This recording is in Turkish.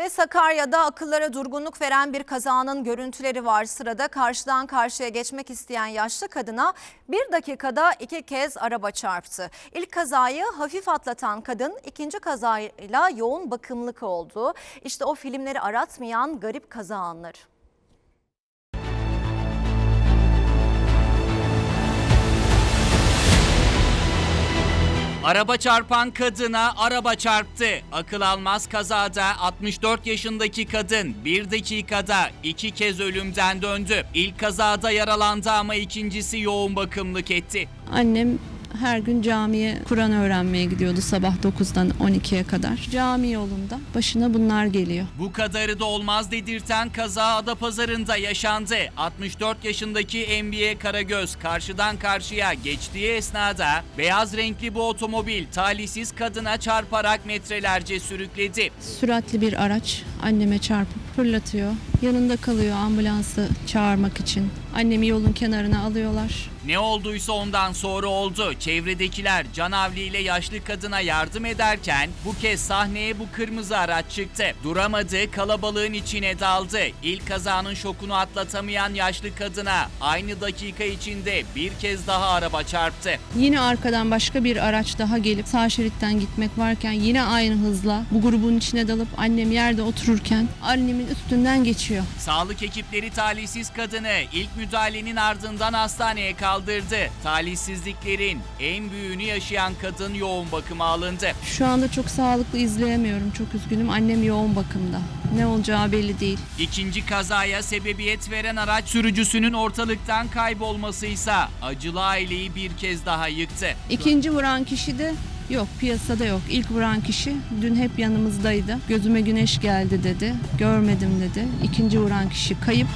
Ve Sakarya'da akıllara durgunluk veren bir kazanın görüntüleri var. Sırada karşıdan karşıya geçmek isteyen yaşlı kadına bir dakikada iki kez araba çarptı. İlk kazayı hafif atlatan kadın ikinci kazayla yoğun bakımlık oldu. İşte o filmleri aratmayan garip kaza anları. Araba çarpan kadına araba çarptı. Akıl almaz kazada 64 yaşındaki kadın bir dakikada iki kez ölümden döndü. İlk kazada yaralandı ama ikincisi yoğun bakımlık etti. Annem her gün camiye Kur'an öğrenmeye gidiyordu sabah 9'dan 12'ye kadar. Cami yolunda başına bunlar geliyor. Bu kadarı da olmaz dedirten kaza Adapazarı'nda yaşandı. 64 yaşındaki NBA Karagöz karşıdan karşıya geçtiği esnada beyaz renkli bu otomobil talihsiz kadına çarparak metrelerce sürükledi. Süratli bir araç anneme çarpıp fırlatıyor. Yanında kalıyor ambulansı çağırmak için. Annemi yolun kenarına alıyorlar. Ne olduysa ondan sonra oldu. Çevredekiler canavli ile yaşlı kadına yardım ederken bu kez sahneye bu kırmızı araç çıktı. Duramadı, kalabalığın içine daldı. İlk kazanın şokunu atlatamayan yaşlı kadına aynı dakika içinde bir kez daha araba çarptı. Yine arkadan başka bir araç daha gelip sağ şeritten gitmek varken yine aynı hızla bu grubun içine dalıp annem yerde otururken annemin üstünden geçiyor. Sağlık ekipleri talihsiz kadını ilk müdahalenin ardından hastaneye kaldırdı. Talihsizliklerin en büyüğünü yaşayan kadın yoğun bakıma alındı. Şu anda çok sağlıklı izleyemiyorum. Çok üzgünüm. Annem yoğun bakımda. Ne olacağı belli değil. İkinci kazaya sebebiyet veren araç sürücüsünün ortalıktan kaybolmasıysa acılı aileyi bir kez daha yıktı. İkinci vuran kişi de yok piyasada yok. İlk vuran kişi dün hep yanımızdaydı. Gözüme güneş geldi dedi. Görmedim dedi. İkinci vuran kişi kayıp.